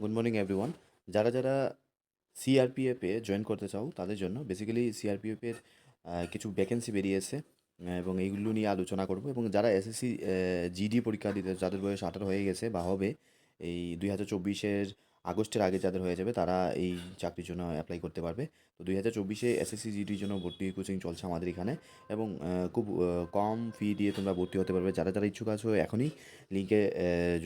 Good morning everyone যারা যারা সিআরপিএফে জয়েন করতে চাও, তাদের জন্য বেসিক্যালি সিআরপিএফের কিছু ভ্যাকেন্সি বেরিয়েছে এবং এইগুলো নিয়ে আলোচনা করব। এবং যারা এসএসসি জিডি পরীক্ষা দিতে, যাদের বয়স আঠারো হয়ে গেছে বা হবে, এই দুই হাজার চব্বিশের আগস্টের আগে যাদের হয়ে যাবে, তারা এই চাকরির জন্য অ্যাপ্লাই করতে পারবে। তো দুই হাজার চব্বিশে এসএসসি জিডির জন্য ভর্তি কোচিং চলছে আমাদের এখানে এবং খুব কম ফি দিয়ে তোমরা ভর্তি হতে পারবে। যারা যারা ইচ্ছুক আছো, এখনই লিঙ্কে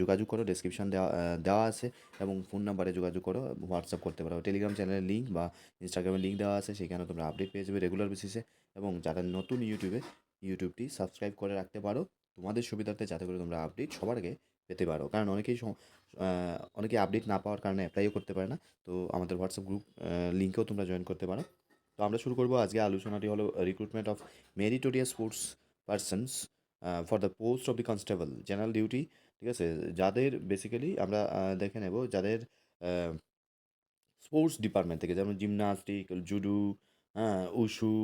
যোগাযোগ করো ডেসক্রিপশন দেওয়া দেওয়া আছে এবং ফোন নাম্বারে যোগাযোগ করো হোয়াটসঅ্যাপ করতে পারো। টেলিগ্রাম চ্যানেলের লিঙ্ক বা ইনস্টাগ্রামের লিঙ্ক দেওয়া আছে সেখানে তোমরা আপডেট পেয়ে যাবে রেগুলার বেসিসে এবং যারা নতুন ইউটিউবে ইউটিউবটি সাবস্ক্রাইব করে রাখতে পারো, তোমাদের সুবিধার্থে যাতে করে তোমরা আপডেট সবার আগে পেতে পারো। কারণ অনেকেই অনেকে আপডেট না পাওয়ার কারণে অ্যাপ্লাইও করতে পারে না। তো আমাদের হোয়াটসঅ্যাপ গ্রুপ লিঙ্কেও তোমরা জয়েন করতে পারো। তো আমরা শুরু করব। আজকে আলোচনাটি হলো recruitment of meritorious sports persons for the post of the constable general duty ঠিক আছে? যাদের বেসিক্যালি আমরা দেখে নেব যাদের স্পোর্টস ডিপার্টমেন্ট থেকে, যেমন জিমনাস্টিক জুডু হ্যাঁ উশু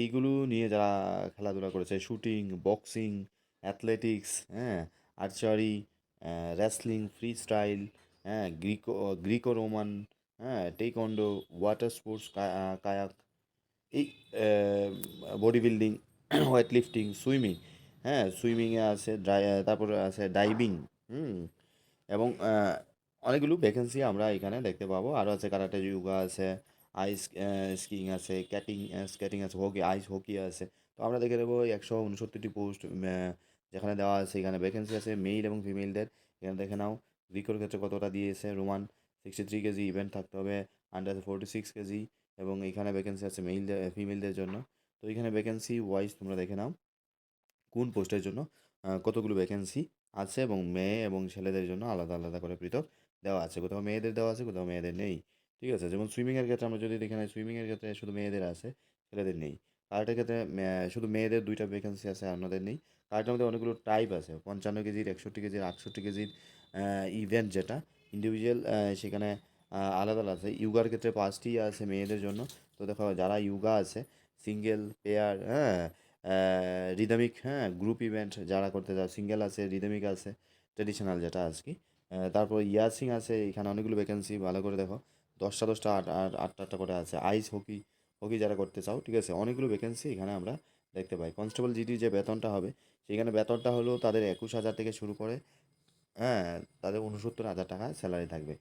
এইগুলো নিয়ে যারা খেলাধুলা করেছে শুটিং বক্সিং অ্যাথলেটিক্স হ্যাঁ আর্চারি রেসলিং ফ্রি স্টাইল হ্যাঁ গ্রিকো গ্রিকো রোমান হ্যাঁ টেকন্ডো ওয়াটার স্পোর্টস কায়াক এই body building weight lifting swimming হ্যাঁ সুইমিংয়ে আছে তারপরে আছে ডাইভিং হুম, এবং অনেকগুলো ভ্যাকেন্সি আমরা এখানে দেখতে পাবো। আরও আছে কারাটে যোগা আছে আইস স্কিং আছে ক্যাটিং স্কেটিং আছে হকি আইস হকি আছে। তো আমরা দেখে নেব একশো উনসত্তরটি পোস্ট যেখানে দেওয়া আছে এখানে ভ্যাকেন্সি আছে মেল এবং ফিমেলদের এখানে দেখে নাও গ্রিকোর ক্ষেত্রে কতটা দিয়েছে Roman sixty three KG event থাকতে হবে আন্ডার ফোরটি সিক্স কেজি এবং এখানে ভ্যাকেন্সি আছে মেইলদের ফিমেলদের জন্য। তো এখানে ভ্যাকেন্সি ওয়াইজ তোমরা দেখে নাও, কোন পোস্টের জন্য কতগুলো ভ্যাকেন্সি আছে এবং মেয়ে এবং ছেলেদের জন্য আলাদা আলাদা করে পৃথক দেওয়া আছে। কোথাও মেয়েদের দেওয়া আছে, কোথাও মেয়েদের নেই। ঠিক আছে? যেমন সুইমিংয়ের ক্ষেত্রে আমরা যদি দেখে নেই সুইমিংয়ের ক্ষেত্রে শুধু মেয়েদের আছে, ছেলেদের নেই। কার্টের ক্ষেত্রে শুধু মেয়েদের দুইটা ভ্যাকেন্সি আছে অন্যদের নেই। কার্টের মধ্যে অনেকগুলো টাইপ আছে, পঞ্চান্ন কেজির, একষট্টি কেজির, আটষট্টি কেজির ইভেন্ট যেটা। ইন্ডিভিজুয়াল সেখানে আলাদা আলাদা আছে। ইউগার ক্ষেত্রে পাঁচটি আছে মেয়েদের জন্য। তো দেখো, যারা ইউগা আছে সিঙ্গেল পেয়ার হ্যাঁ রিদমিক হ্যাঁ গ্রুপ ইভেন্ট যারা করতে চাও সিঙ্গেল আছে রিদমিক আছে ট্রেডিশনাল যেটা আর কি। তারপর ইয়াসিং আছে, এখানে অনেকগুলো ভ্যাকেন্সি ভালো করে দেখো। দশটা দশটা আট আট, আটটা আটটা করে আছে। আইস হকি হকি যারা করতে চাও, ঠিক আছে? অনেকগুলো ভ্যাকেন্সি এখানে আমরা দেখতে পাই। কনস্টেবল জিডির যে বেতনটা হবে, সেখানে বেতনটা হলো তাদের একুশ হাজার থেকে শুরু করে হ্যাঁ তাদের উনসত্তর হাজার টাকা স্যালারি থাকবে।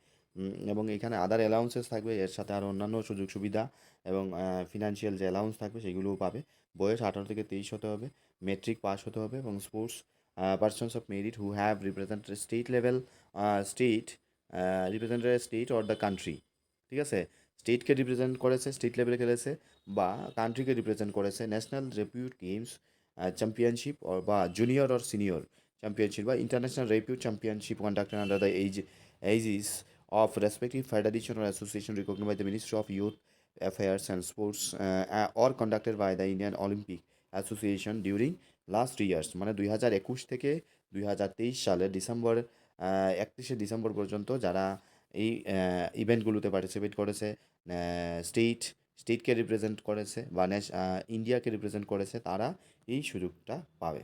এবং এখানে আদার অ্যালাউন্সেস থাকবে, এর সাথে আরও অন্যান্য সুযোগ সুবিধা এবং ফিনান্সিয়াল যে অ্যালাউন্স থাকবে, সেগুলোও পাবে। বয়স আঠারো থেকে তেইশ হতে হবে মেট্রিক পাস হতে হবে এবং sports persons of merit who have represented state level state represented state or the country ঠিক আছে? স্টেটকে রিপ্রেজেন্ট করেছে, স্টেট লেভেলে খেলেছে বা কান্ট্রিকে রিপ্রেজেন্ট করেছে ন্যাশনাল রেপিউট গেমস চ্যাম্পিয়নশিপ বা জুনিয়র অর সিনিয়র চ্যাম্পিয়নশিপ বা international repute championship conducted under the age ages of respective federation or association recognise by the ministry of youth affairs and sports or conducted by the Indian Olympic association during last years মানে দুই হাজার একুশ থেকে দুই হাজার তেইশ সালের December একত্রিশে ডিসেম্বর পর্যন্ত যারা এই ইভেন্টগুলোতে পার্টিসিপেট করেছে স্টেট স্টেটকে রিপ্রেজেন্ট করেছে বা ন্যাশ ইন্ডিয়াকে রিপ্রেজেন্ট করেছে তারা এই সুযোগটা পাবে।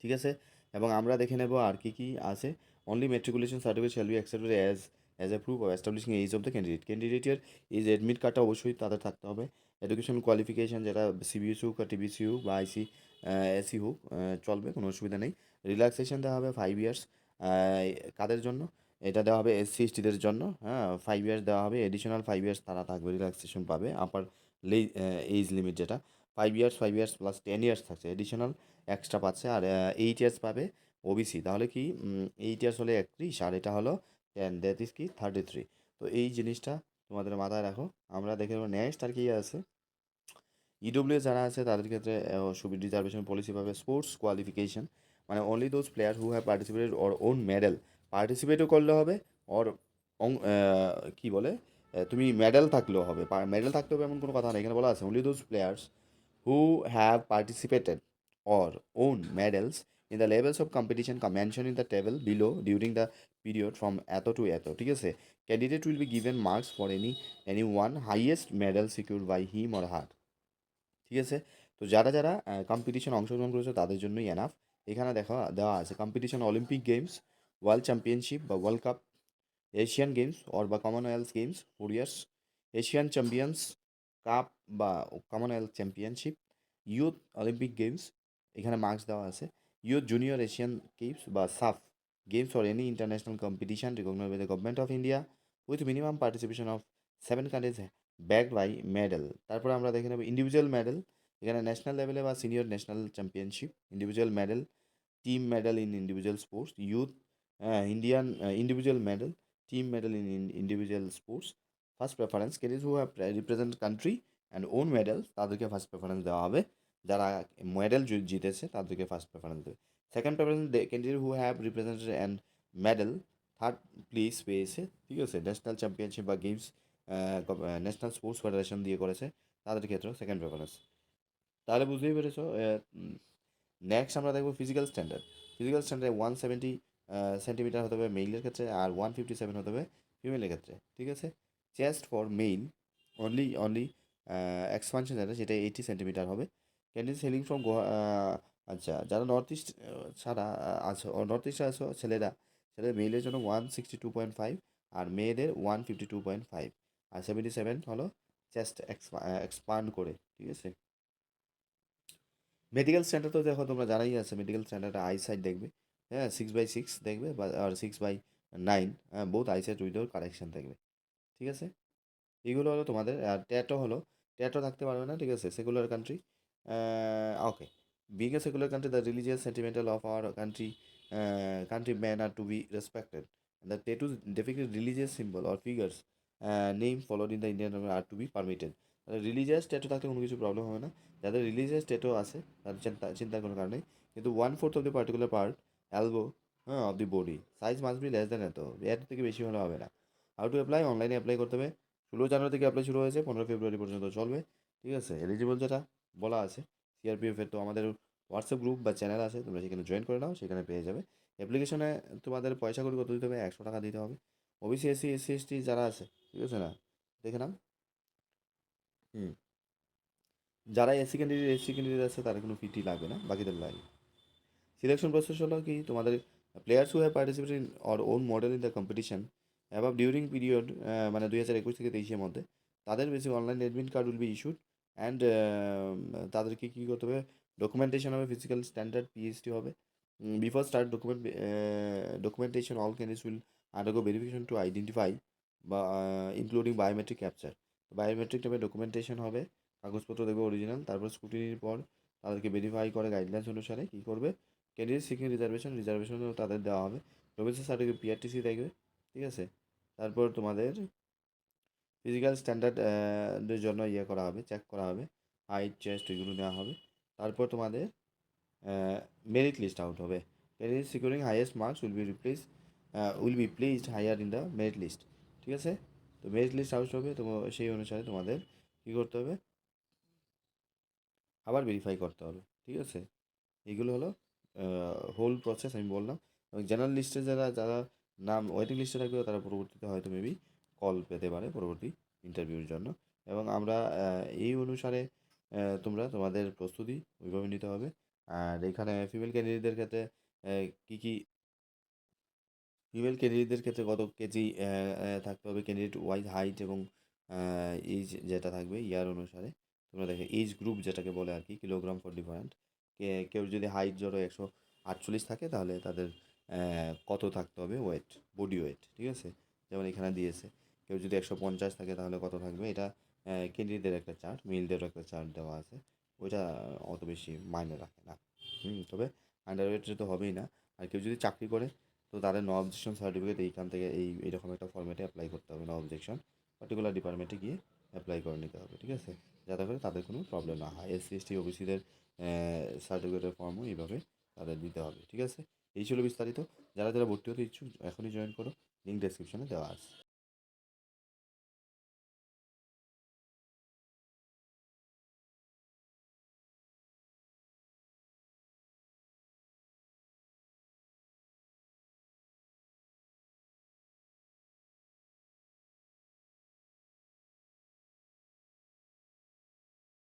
ঠিক আছে? এবং আমরা দেখে নেব আর কি কি আছে। Only matriculation certificate shall be accepted as as a proof of establishing age of the candidate ক্যান্ডিডেটের এই যে অ্যাডমিট কার্ডটা অবশ্যই তাদের থাকতে হবে। এডুকেশন কোয়ালিফিকেশান যেটা সিবিএসই হোক বা টিবিসি হোক বা আইসি এসি হোক আহ, চলবে কোনো অসুবিধা নেই। রিল্যাক্সেশন দেওয়া হবে ফাইভ ইয়ার্স কাদের জন্য? এটা দেওয়া হবে এসসি এসটিদের জন্য হ্যাঁ ফাইভ ইয়ার্স দেওয়া হবে এডিশনাল ফাইভ ইয়ার্স তারা থাকবে রিল্যাক্সেশন পাবে আপার এজ লিমিট যেটা five years five years plus ten years থাকছে এডিশনাল এক্সট্রা পাচ্ছে, আর এইট ইয়ার্স পাবে ওবিসি তাহলে কি এইট ইয়ার্স হলে একত্রিশ, আর এটা হলো টেন দ্যাট ইজ কি থার্টি থ্রি তো এই জিনিসটা তোমাদের মাথায় রাখো, আমরা দেখে নেব নেক্সট আর কি আছে ইডব্লিউ যারা আছে তাদের ক্ষেত্রে রিজার্ভেশন পলিসি পাবে স্পোর্টস কোয়ালিফিকেশন মানে only those player who have participated or won medal পার্টিসিপেটও করলে হবে অর কি বলে তুমি মেডেল থাকলেও হবে। মেডেল থাকতে হবে এমন কোনো কথা নেই। এখানে বলা আছে only those players who have participated or won medals in the levels of competition come mention in the table below during the period from এত টু এত, ঠিক আছে? Candidate will be given marks for any any one highest medal secure by him or her ঠিক আছে? তো যারা যারা competition অংশগ্রহণ করেছে তাদের জন্যই এনাফ এখানে দেখা, দেওয়া আছে competition Olympic games world championship বা world cup Asian games or বা Commonwealth games four years Asian champions cup বা Commonwealth championship youth Olympic games এখানে মার্কস দেওয়া আছে ইউথ জুনিয়র এশিয়ান গেমস বা SAF games or any international competition recognise by the government of India with minimum participation of seven countries backed by medal তারপরে আমরা দেখে নেব individual medal এখানে national লেভেলে বা senior national championship individual medal team medal in individual sports youth Indian individual medal team medal in individual sports first preference candidate who have represent country and won medal তাদেরকে first preference দেওয়া হবে। যারা medal জিতেছে, তাদেরকে first preference দেবে। Second preference candidate who have represented and medal third place পেয়েছে। ঠিক আছে ন্যাশনাল চ্যাম্পিয়নশিপ বা গেমস ন্যাশনাল স্পোর্টস ফেডারেশন দিয়ে করেছে, তাদের ক্ষেত্রেও সেকেন্ড প্রেফারেন্স তাহলে বুঝতেই পেরেছ নেক্সট আমরা দেখব physical standard physical standard one seventy centimetre হতে হবে মেইলের ক্ষেত্রে আর ওয়ান ফিফটি সেভেন হতে হবে ফিমেলের ক্ষেত্রে, ঠিক আছে? Chest for male only only expansion যেটা, সেটা এইটি সেন্টিমিটার হবে। ক্যান্ডিড সেলিং ফ্রম আচ্ছা যারা নর্থ ইস্ট ছাড়া আছো নর্থ ইস্টে আছো, ছেলেরা, ছেলেদের মেইলের জন্য one sixty two point five আর মেয়েদের one fifty two point five আর সেভেন্টি সেভেন হলো চেস্ট এক্সপান্ড করে, ঠিক আছে? মেডিকেল স্ট্যান্ডার্ড তো দেখো, তোমরা জানাই আছে মেডিকেল স্ট্যান্ডার্ড আই সাইড দেখবে। হ্যাঁ সিক্স বাই সিক্স দেখবে বা, আর six by nine both eye side with correction দেখবে ঠিক আছে? এগুলো হলো তোমাদের, আর ট্যাটো হলো ট্যাটো থাকতে পারবে না, ঠিক আছে? Secular country okay being a secular country the religious sentimental of our country country man are to be respected the tattoo depict religious symbol or figures name followed in the Indian are to be permitted religious tattoo থাকতে কোনো কিছু problem হবে না। যাদের religious tattoo আছে, তাদের চিন্তা, চিন্তার কোনো কারণ কিন্তু one fourth of the particular part elbow হ্যাঁ of the body size must be less than এত। এর থেকে বেশি হলে হবে না। হাউ টু অ্যাপ্লাই অনলাইনে অ্যাপ্লাই করতে হবে। ষোলো জানুয়ারি থেকে অ্যাপ্লাই শুরু হয়েছে, পনেরো ফেব্রুয়ারি পর্যন্ত চলবে। ঠিক আছে? এলিজিবল যেটা, বলা আছে। সিআরপিএফের তো আমাদের হোয়াটসঅ্যাপ গ্রুপ বা চ্যানেল আছে, তোমরা সেখানে জয়েন করে নাও, সেখানে পেয়ে যাবে। অ্যাপ্লিকেশনে তোমাদের পয়সা করে কত দিতে হবে? একশো টাকা দিতে হবে। ওবিসি এসসি এসসি এসটি যারা আছে, ঠিক আছে না? দেখে নাও। হুম। যারা এসসি ক্যান্ডিডেট এসসি ক্যান্ডিডেট আছে তারা কোনো ফিটি লাগবে না, বাকিদের লাগে সিলেকশন প্রসেস হলো কি, তোমাদের players who have participate in or won medal in the competition above during period মানে দুই হাজার একুশ থেকে তেইশের মধ্যে, তাদের বেশি online admit card will be issued and তাদেরকে কী করতে হবে? ডকুমেন্টেশন হবে ফিজিক্যাল স্ট্যান্ডার্ড পিএইচডি হবে। Before start document documentation all candidates will undergo verification to identify বা ইনক্লুডিং বায়োমেট্রিক ক্যাপচার বায়োমেট্রিক টাইপের ডকুমেন্টেশন হবে, কাগজপত্র দেবে অরিজিনাল তারপর স্কুটিনির পর তাদেরকে ভেরিফাই করে গাইডলাইন্স অনুসারে কী করবে? ক্যান্ডিডেট সিকিং রিজার্ভেশন রিজার্ভেশনও তাদের দেওয়া হবে। প্রফেসর সার্টিফিকেট পিআরটিসি দেখবে, ঠিক আছে? তারপর তোমাদের ফিজিক্যাল স্ট্যান্ডার্ডের জন্য ইয়ে করা হবে চেক করা হবে হাইট চেস্ট এগুলো নেওয়া হবে। তারপর তোমাদের মেরিট লিস্ট আউট হবে। Candidate securing highest marks will be replace will be placed higher in the merit list ঠিক আছে? তো মেরিট লিস্ট আউট হবে, তো সেই অনুসারে তোমাদের কী করতে হবে? আবার ভেরিফাই করতে হবে, ঠিক আছে? এইগুলো হলো হোল প্রসেস আমি বললাম। এবং জেনারেল লিস্টে যারা যারা নাম ওয়েটিং লিস্টে থাকবে, তারা পরবর্তীতে হয়তো মেবি কল পেতে পারে পরবর্তী ইন্টারভিউর জন্য। এবং আমরা এই অনুসারে তোমরা তোমাদের প্রস্তুতি ওইভাবে নিতে হবে। আর এখানে ফিমেল ক্যান্ডিডেটদের ক্ষেত্রে কী কী ফিমেল ক্যান্ডিডেটদের ক্ষেত্রে কত কেজি থাকতে হবে ক্যান্ডিডেট ওয়াইজ হাইট এবং এইজ যেটা থাকবে ইয়ার অনুসারে। তোমরা দেখে এইজ গ্রুপ যেটাকে বলে আর কি কিলোগ্রাম ফর ডিফারেন্ট কেউ যদি হাইট ধরো একশো আটচল্লিশ থাকে, তাহলে তাদের কত থাকতে হবে? ওয়েট বডি ওয়েট ঠিক আছে? যেমন এখানে দিয়েছে। কেউ যদি একশো পঞ্চাশ থাকে, তাহলে কত থাকবে? এটা ক্যান্ডিডেটদের একটা চার্ট মেলদেরও একটা চার্ট দেওয়া আছে। ওইটা অত বেশি মাইনে রাখে না। হুম, তবে আন্ডার ওয়েটে তো হবেই না। আর কেউ যদি চাকরি করে, তো তাদের নো অবজেকশন সার্টিফিকেট এইখান থেকে এই এরকম একটা ফর্মেটে অ্যাপ্লাই করতে হবে নো অবজেকশন পার্টিকুলার ডিপার্টমেন্টে গিয়ে অ্যাপ্লাই করে নিতে হবে, ঠিক আছে? যাতে করে তাদের কোনো প্রবলেম না হয়। এসসি এসটি ওবিসিদের সার্টিফিকেটের ফর্মও এইভাবে তাদের দিতে হবে, ঠিক আছে? এই ছিল বিস্তারিত। যারা যারা ভর্তি হতে ইচ্ছুক, এখনই জয়েন করো লিঙ্ক ডেসক্রিপশনে দেওয়া আছে।